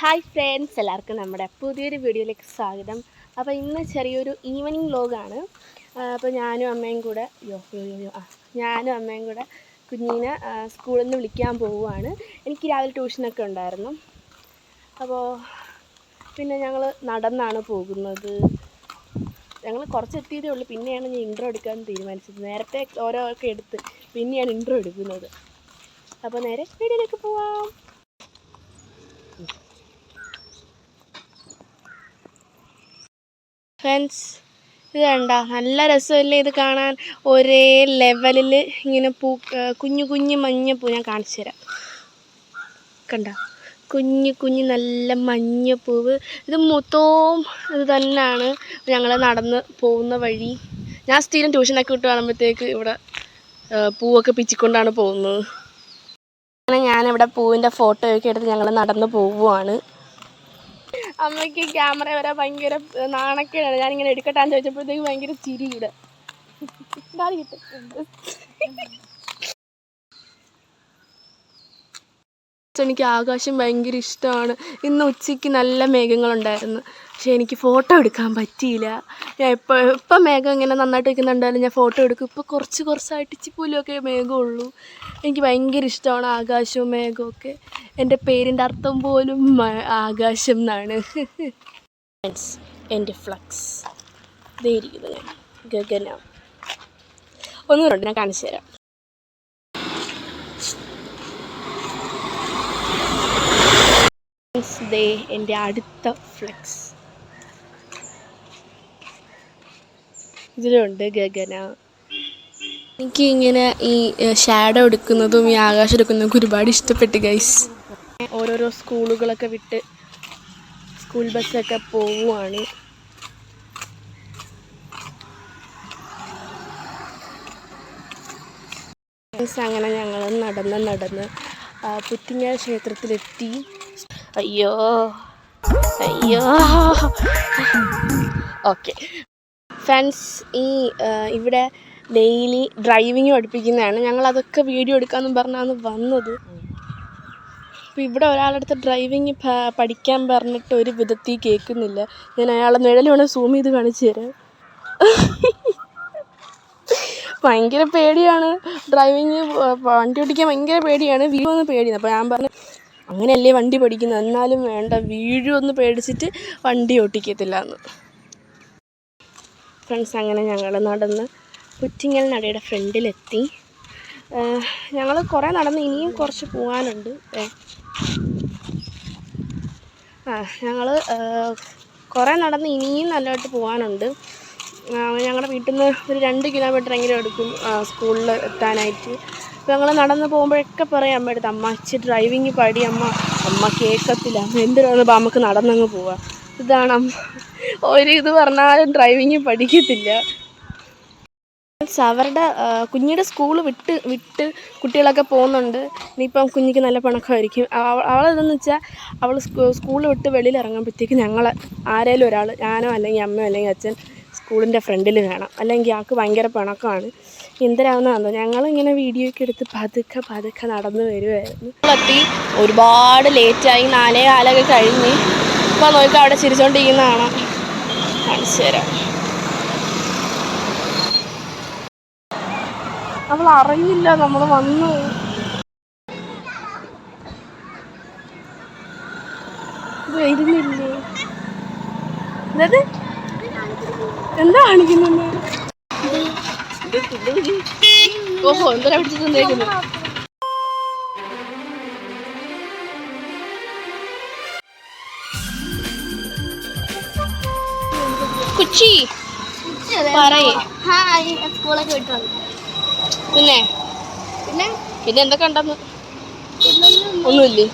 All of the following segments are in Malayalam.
ഹായ് ഫ്രണ്ട്സ് എല്ലാവർക്കും നമ്മുടെ പുതിയൊരു വീഡിയോയിലേക്ക് സ്വാഗതം. അപ്പോൾ ഇന്ന് ചെറിയൊരു ഈവനിങ് വ്ലോഗാണ്. അപ്പോൾ ഞാനും അമ്മയും കൂടെ യോ യോ ആ ഞാനും അമ്മയും കൂടെ കുഞ്ഞിനെ സ്കൂളിൽ നിന്ന് വിളിക്കാൻ പോവുകയാണ്. എനിക്ക് രാവിലെ ട്യൂഷനൊക്കെ ഉണ്ടായിരുന്നു. അപ്പോൾ പിന്നെ ഞങ്ങൾ നടന്നാണ് പോകുന്നത്. ഞങ്ങൾ കുറച്ച് എത്തിയതേ ഉള്ളൂ. പിന്നെയാണ് ഞാൻ ഇൻട്രോ എടുക്കാൻ തീരുമാനിച്ചത്. നേരത്തെ ഓരോ ഒക്കെ എടുത്ത് പിന്നെയാണ് ഇൻട്രോ എടുക്കുന്നത്. അപ്പോൾ നേരെ വീഡിയോയിലേക്ക് പോവാം. ഫ്രണ്ട്സ് ഇത് കണ്ട? നല്ല രസമല്ലേ ഇത് കാണാൻ? ഒരേ ലെവലിൽ ഇങ്ങനെ പൂ കുഞ്ഞു കുഞ്ഞു മഞ്ഞ പൂ ഞാൻ കാണിച്ചു തരാം. കണ്ട? കുഞ്ഞു കുഞ്ഞു നല്ല മഞ്ഞ പൂവ്. ഇത് മൊത്തവും ഇത് തന്നെയാണ് ഞങ്ങൾ നടന്ന് പോകുന്ന വഴി. ഞാൻ സ്ഥിരം ട്യൂഷനൊക്കെ വിട്ട് കാണുമ്പോഴത്തേക്ക് ഇവിടെ പൂവൊക്കെ പിച്ചിക്കൊണ്ടാണ് പോകുന്നത്. അങ്ങനെ ഞാനിവിടെ പൂവിന്റെ ഫോട്ടോയൊക്കെ എടുത്ത് ഞങ്ങൾ നടന്ന് പോവുകയാണ് അമ്മയ്ക്ക് ക്യാമറ വരാൻ ഭയങ്കര നാണക്കേടാണ്. ഞാനിങ്ങനെ എടുക്കട്ടാന്ന് ചോദിച്ചപ്പോഴത്തേക്ക് ഭയങ്കര ചിരി ഇവിടെ ഇതാര് കിട്ടും? എനിക്ക് ആകാശം ഭയങ്കര ഇഷ്ടമാണ്. ഇന്ന് ഉച്ചയ്ക്ക് നല്ല മേഘങ്ങളുണ്ടായിരുന്നു. പക്ഷേ എനിക്ക് ഫോട്ടോ എടുക്കാൻ പറ്റിയില്ല. ഞാൻ ഇപ്പോൾ ഇപ്പം മേഘം ഇങ്ങനെ നന്നായിട്ട് വയ്ക്കുന്നുണ്ടായാലും ഞാൻ ഫോട്ടോ എടുക്കും. ഇപ്പോൾ കുറച്ച് കുറച്ചായിട്ട് ഇച്ചിപ്പോലൊക്കെ മേഘമുള്ളൂ എനിക്ക് ഭയങ്കര ഇഷ്ടമാണ് ആകാശവും മേഘമൊക്കെ എന്റെ പേരിന്റെ അർത്ഥം പോലും ആകാശം എന്നാണ്. എന്റെ ഫ്ലക്സ്. ഇതേ ഇരിക്കുന്നു ഞാൻ. ഗഗന. ഒന്നുകൂടെ ഞാൻ കാണിച്ചു തരാം. ദേ എന്റെ അടുത്ത ഫ്ലെക്സ്. ഇതിലുണ്ട് ഗഗന. എനിക്ക് ഇങ്ങനെ ഈ ഷാഡോ എടുക്കുന്നതും ഈ ആകാശം എടുക്കുന്നതും ഒരുപാട് ഇഷ്ടപ്പെട്ടു ഗൈസ് ഓരോരോ സ്കൂളുകളൊക്കെ വിട്ട് സ്കൂൾ ബസ്സൊക്കെ പോവുകയാണ് അങ്ങനെ ഞങ്ങൾ നടന്ന് നടന്ന് പുറ്റിങ്ങ ക്ഷേത്രത്തിലെത്തി. അയ്യോ. അയ്യോ. ഓക്കെ. ഫ്രണ്ട്സ് ഈ ഇവിടെ ഡെയിലി ഡ്രൈവിങ് പഠിപ്പിക്കുന്നതാണ്. ഞങ്ങൾ അതൊക്കെ വീഡിയോ എടുക്കാമെന്ന് പറഞ്ഞാണ് വന്നത്. അപ്പോൾ ഇവിടെ ഒരാളടുത്ത് ഡ്രൈവിങ് പഠിക്കാൻ പറഞ്ഞിട്ട് ഒരു വിധത്തിൽ കേൾക്കുന്നില്ല. ഞാൻ അയാളെ നിഴൽ വേണേൽ സൂം ചെയ്ത് കാണിച്ചു തരാം ഭയങ്കര പേടിയാണ്. ഡ്രൈവിങ് വണ്ടി ഓടിക്കാൻ ഭയങ്കര പേടിയാണ്. വീഴുമെന്ന് പേടിയാണ്. അപ്പോൾ ഞാൻ പറഞ്ഞു അങ്ങനെയല്ലേ വണ്ടി പഠിക്കുന്നത്? എന്നാലും വേണ്ട വീഴുമെന്ന് പേടിച്ചിട്ട് വണ്ടി ഓട്ടിക്കത്തില്ല എന്ന്. ഫ്രണ്ട്സ് അങ്ങനെ ഞങ്ങൾ നടന്ന് പുറ്റിങ്ങൽ നടയുടെ ഫ്രണ്ടിലെത്തി. ഞങ്ങൾ കുറേ നടന്ന് ഇനിയും കുറച്ച് പോകാനുണ്ട്. ആ ഞങ്ങൾ കുറേ നടന്ന് ഇനിയും നല്ലതായിട്ട് പോകാനുണ്ട് ഞങ്ങളുടെ വീട്ടിൽ നിന്ന് ഒരു രണ്ട് കിലോമീറ്റർ എങ്കിലും എടുക്കും സ്കൂളിൽ എത്താനായിട്ട്. അപ്പോൾ ഞങ്ങൾ നടന്ന് പോകുമ്പോഴൊക്കെ പറയും അമ്മയുടെ അടുത്ത് അമ്മ ഇച്ചിരി ഡ്രൈവിങ് പടി അമ്മ അമ്മ കേൾക്കത്തില്ല എന്തിനാണ് നമുക്ക് നടന്നങ്ങ് പോവാം? ഇതാണ് അമ്മ ഒരു ഇത് പറഞ്ഞാലും ഡ്രൈവിങ് പഠിക്കത്തില്ല. അവരുടെ കുഞ്ഞിയുടെ സ്കൂൾ വിട്ട് വിട്ട് കുട്ടികളൊക്കെ പോകുന്നുണ്ട്. ഇനിയിപ്പം കുഞ്ഞിക്ക് നല്ല പണക്കമായിരിക്കും അവളെന്തെന്ന് വെച്ചാൽ അവൾ സ്കൂൾ വിട്ട് വെളിയിൽ ഇറങ്ങുമ്പോഴത്തേക്ക് ഞങ്ങൾ ആരേലും ഒരാൾ ഞാനോ അല്ലെങ്കിൽ അമ്മയോ അല്ലെങ്കിൽ അച്ഛൻ സ്കൂളിന്റെ ഫ്രണ്ടിൽ വേണം. അല്ലെങ്കിൽ ആൾക്ക് ഭയങ്കര പണക്കമാണ് എന്തിനാവുന്നതാണോ ഞങ്ങളിങ്ങനെ വീഡിയോ ഒക്കെ എടുത്ത് പതുക്കെ പതുക്കെ നടന്നു വരുമായിരുന്നു എത്തി ഒരുപാട് ലേറ്റായി നാലേ കാലൊക്കെ കഴിഞ്ഞ്. ഇപ്പോൾ നോക്കാം അവിടെ ചിരിച്ചോണ്ടിരിക്കുന്ന കാണാം കാണിച്ചു തരാം. അവൾ അറിഞ്ഞില്ല നമ്മൾ വന്നു. വരുന്നില്ലേ? എന്നത് എന്താ കാണിക്കുന്നത്? ഓഹോ എന്തൊരാ പിടിച്ചു തന്നേക്കുന്നു പറയേ. ഹായ് സ്കൂളൊക്കെ വിട്ടു വന്നു പിന്നെ? പിന്നെ? പിന്നെ എന്തൊക്കെ ഉണ്ടെന്ന്? ഒന്നുമില്ലേ?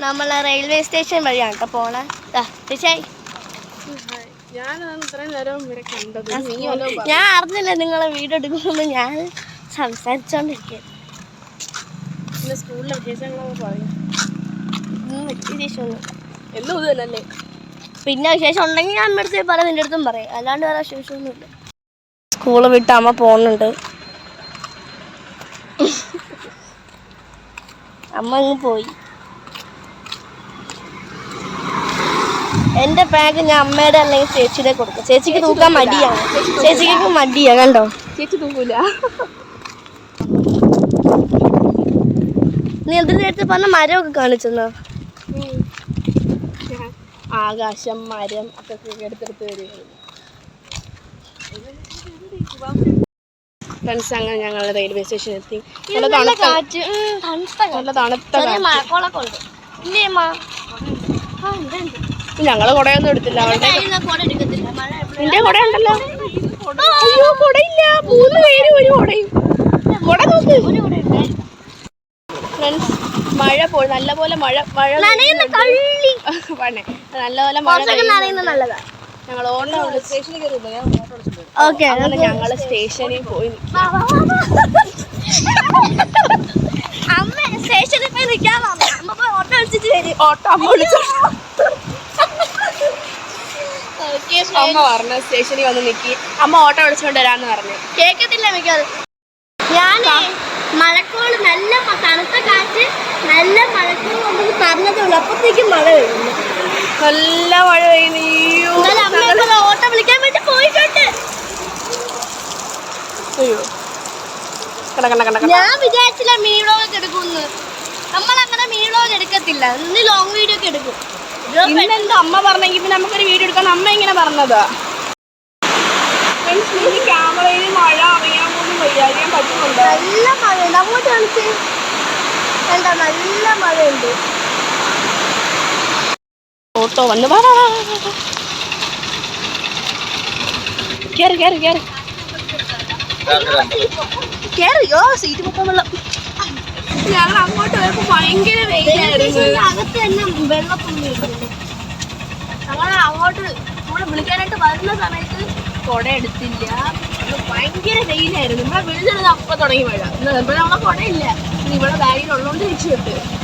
നമ്മൾ റെയിൽവേ സ്റ്റേഷൻ വഴിയാണ് കേട്ടോ പോണേ തീർച്ചയായി ഞാൻ അറിഞ്ഞില്ല നിങ്ങളെ വീട് എടുക്കുമ്പോൾ ഞാൻ സംസാരിച്ചോണ്ടിരിക്കും പിന്നെ സ്കൂളിലെ വിശേഷങ്ങളൊക്കെ പറയും. വിശേഷമൊന്നും എന്നും ഇത് തന്നെയല്ലേ പിന്നെ വിശേഷം ഉണ്ടെങ്കിൽ ഞാൻ അമ്മയുടെ അടുത്ത് പറയാം നിന്റെ അടുത്തും പറയാം. അല്ലാണ്ട് വേറെ വിശേഷമൊന്നുമില്ല സ്കൂൾ വിട്ട് അമ്മ പോകുന്നുണ്ട് അമ്മ അങ്ങ് പോയി. എന്റെ ബാഗ് ഞാൻ അമ്മയുടെ അല്ലെങ്കിൽ ചേച്ചിയുടെ കൊടുക്കും. ചേച്ചിക്ക് തൂക്കാൻ മടിയാണ് ചേച്ചിക്ക് മടിയാ കണ്ടോ? ചേച്ചി തൂക്കൂല. നീ എന്തിനു നേരത്തെ പറഞ്ഞ മരമൊക്കെ കാണിച്ചെന്നോ? ആകാശം മരം ഒക്കെ എടുത്തെടുത്ത് വരികയാണ് ഫ്രണ്ട്സ് അങ്ങനെ ഞങ്ങൾ റെയിൽവേ സ്റ്റേഷനിൽ എത്തി. നല്ല തണുത്ത. നല്ല തണുത്ത മഴക്കോളൊക്കെ ഉണ്ട്. ഇല്ലേ അമ്മ? ആ ഉണ്ട് ഉണ്ട്. ഞങ്ങൾ കുടയൊന്നും എടുത്തില്ല. അവളുടെ നിന്റെ കുട ഉണ്ടല്ലോ. അയ്യോ കുടയില്ല. മൂന്ന് പേരും ഒരു കുടയും. കുട നോക്ക്. ഒരു കുട ഉണ്ട് ഫ്രണ്ട്സ് മഴ പോയി. നല്ലപോലെ മഴ മഴ പണേ നല്ലപോലെ മഴ ഞങ്ങൾ ഓട്ടോ സ്റ്റേഷനിൽ ഓക്കെ അങ്ങനെ ഞങ്ങൾ സ്റ്റേഷനിൽ പോയി അമ്മ സ്റ്റേഷനിൽ പോയി നിൽക്കാൻ ഓട്ടോ വിളിച്ചിട്ട് വരും. ഓട്ടോ അമ്മ വിളിച്ചു അമ്മ പറഞ്ഞു സ്റ്റേഷനിൽ വന്ന് നിക്കി. അമ്മ ഓട്ടോ വിളിച്ചോണ്ട് വരാന്ന് പറഞ്ഞു. കേക്കത്തില്ല മിക്കത് ഞാനേ മഴക്കോട് നല്ല തണുത്ത കാറ്റ് നല്ല മഴക്കോട് പറഞ്ഞതേ ഉള്ളൂ അപ്പത്തേക്കും മഴ പെയ്യുന്നു നല്ല മഴ പെയ്യുന്നു. ഓട്ടോ വിളിക്കാൻ വേണ്ടി പോയിട്ടുണ്ട്. ഞാൻ വിചാരിച്ചില്ല മിനി വ്ളോഗ് ഒക്കെ എടുക്കുമെന്ന്. നമ്മൾ അങ്ങനെ മിനി വ്ളോഗ് എടുക്കത്തില്ല. ഇന്ന് ലോങ് വീഡിയോ ഒക്കെ എടുക്കും. ഇന്നെന്താ അമ്മ പറഞ്ഞെങ്കിൽ പിന്നെ നമുക്കൊരു വീഡിയോ എടുക്കാൻ അമ്മ ഇങ്ങനെ പറഞ്ഞത്? ക്യാമറയിൽ മഴ അറിയാൻ പോലും വയ്യ അറിയാൻ നല്ല മഴയുണ്ട്. അങ്ങോട്ട് കാണിച്ച്. എന്താ നല്ല മഴയുണ്ട്. ഓട്ടോ വന്ന് വാ കയറി കയറി കേറ് കേറിയോ സീറ്റ് മൊത്തം വെള്ളം. ഞങ്ങൾ അങ്ങോട്ട് പോയപ്പോ ഭയങ്കര വെയിലായിരുന്നു അകത്ത് തന്നെ വെള്ളപ്പൊങ്ങിയിട്ടുണ്ട് ഞങ്ങൾ അങ്ങോട്ട് നമ്മളെ വിളിക്കാനായിട്ട് വരുന്ന സമയത്ത് കുട എടുത്തില്ല ഭയങ്കര വെയിലായിരുന്നു നമ്മളെ വിളിച്ചത് അപ്പൊ തുടങ്ങി മഴ നമ്മളെ കുടയില്ല ഇവിടെ ബാഗിൽ ഉള്ളോണ്ട് രക്ഷപ്പെട്ടു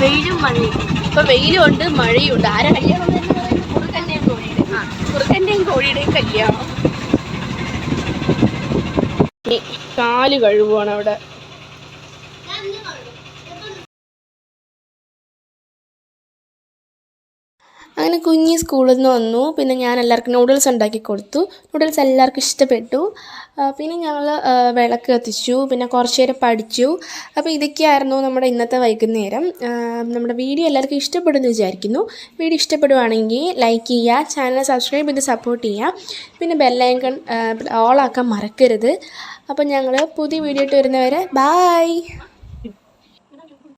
വെയിലും മഴയും. ഇപ്പൊ വെയിലും ഉണ്ട് മഴയും ഉണ്ട് ആരാ കല്യാണം കുറുക്കന്റെയും കോഴിയുടെയും. ആ കുറുക്കന്റെയും കോഴിയുടെയും കല്യാണം. കാൽ കഴുകുവാണ് അവിടെ. അങ്ങനെ കുഞ്ഞി സ്കൂളിൽ നിന്ന് വന്നു. പിന്നെ ഞാൻ എല്ലാവർക്കും നൂഡിൽസ് ഉണ്ടാക്കി കൊടുത്തു. നൂഡിൽസ് എല്ലാവർക്കും ഇഷ്ടപ്പെട്ടു. പിന്നെ ഞങ്ങൾ വിളക്ക് കത്തിച്ചു. പിന്നെ കുറച്ച് നേരം പഠിച്ചു. അപ്പോൾ ഇതൊക്കെയായിരുന്നു നമ്മുടെ ഇന്നത്തെ വൈകുന്നേരം. നമ്മുടെ വീഡിയോ എല്ലാവർക്കും ഇഷ്ടപ്പെടുമെന്ന് വിചാരിക്കുന്നു. വീഡിയോ ഇഷ്ടപ്പെടുവാണെങ്കിൽ ലൈക്ക് ചെയ്യുക ചാനൽ സബ്സ്ക്രൈബ് ചെയ്ത് സപ്പോർട്ട് ചെയ്യുക. പിന്നെ ബെല്ലൈക്കൺ ഓളാക്കാൻ മറക്കരുത്. അപ്പോൾ ഞങ്ങൾ പുതിയ വീഡിയോ ഇട്ട് വരുന്നവരെ ബായ്